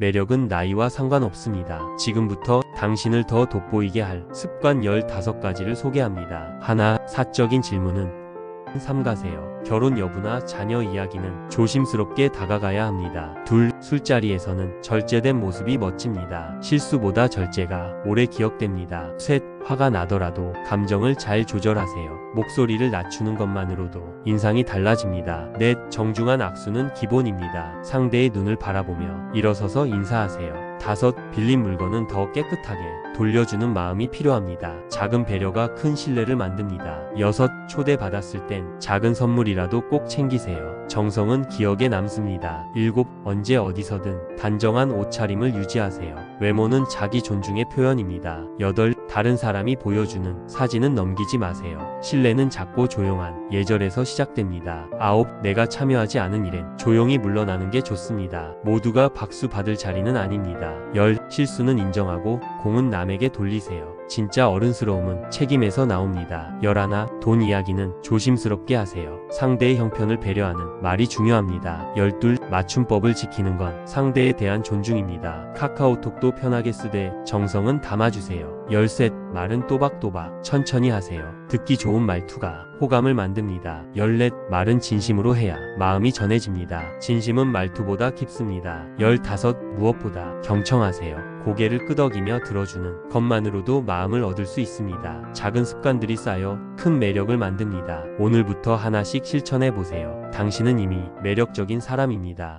매력은 나이와 상관없습니다. 지금부터 당신을 더 돋보이게 할 습관 15가지를 소개합니다. 하나, 사적인 질문은 삼가세요. 결혼 여부나 자녀 이야기는 조심스럽게 다가가야 합니다. 둘, 술자리에서는 절제된 모습이 멋집니다. 실수보다 절제가 오래 기억됩니다. 셋, 화가 나더라도 감정을 잘 조절하세요. 목소리를 낮추는 것만으로도 인상이 달라집니다. 넷, 정중한 악수는 기본입니다. 상대의 눈을 바라보며 일어서서 인사하세요. 다섯, 빌린 물건은 더 깨끗하게 돌려주는 마음이 필요합니다. 작은 배려가 큰 신뢰를 만듭니다. 여섯, 초대받았을 땐 작은 선물이라도 꼭 챙기세요. 정성은 기억에 남습니다. 일곱, 언제 어디서든 단정한 옷차림을 유지하세요. 외모는 자기 존중의 표현입니다. 여덟, 다른 사람이 보여주는 사진은 넘기지 마세요. 신뢰는 작고 조용한 예절에서 시작됩니다. 아홉, 내가 참여하지 않은 일엔 조용히 물러나는 게 좋습니다. 모두가 박수 받을 자리는 아닙니다. 열, 실수는 인정하고 공은 남에게 돌리세요. 진짜 어른스러움은 책임에서 나옵니다. 열하나, 돈 이야기는 조심스럽게 하세요. 상대의 형편을 배려하는 말이 중요합니다. 열둘, 맞춤법을 지키는 건 상대에 대한 존중입니다. 카카오톡도 편하게 쓰되 정성은 담아주세요. 열셋, 말은 또박또박 천천히 하세요. 듣기 좋은 말투가 호감을 만듭니다. 열넷, 말은 진심으로 해야 마음이 전해집니다. 진심은 말투보다 깊습니다. 열다섯, 무엇보다 경청하세요. 고개를 끄덕이며 들어주는 것만으로도 마음을 얻을 수 있습니다. 작은 습관들이 쌓여 큰 매력을 만듭니다. 오늘부터 실천해 보세요. 당신은 이미 매력적인 사람입니다.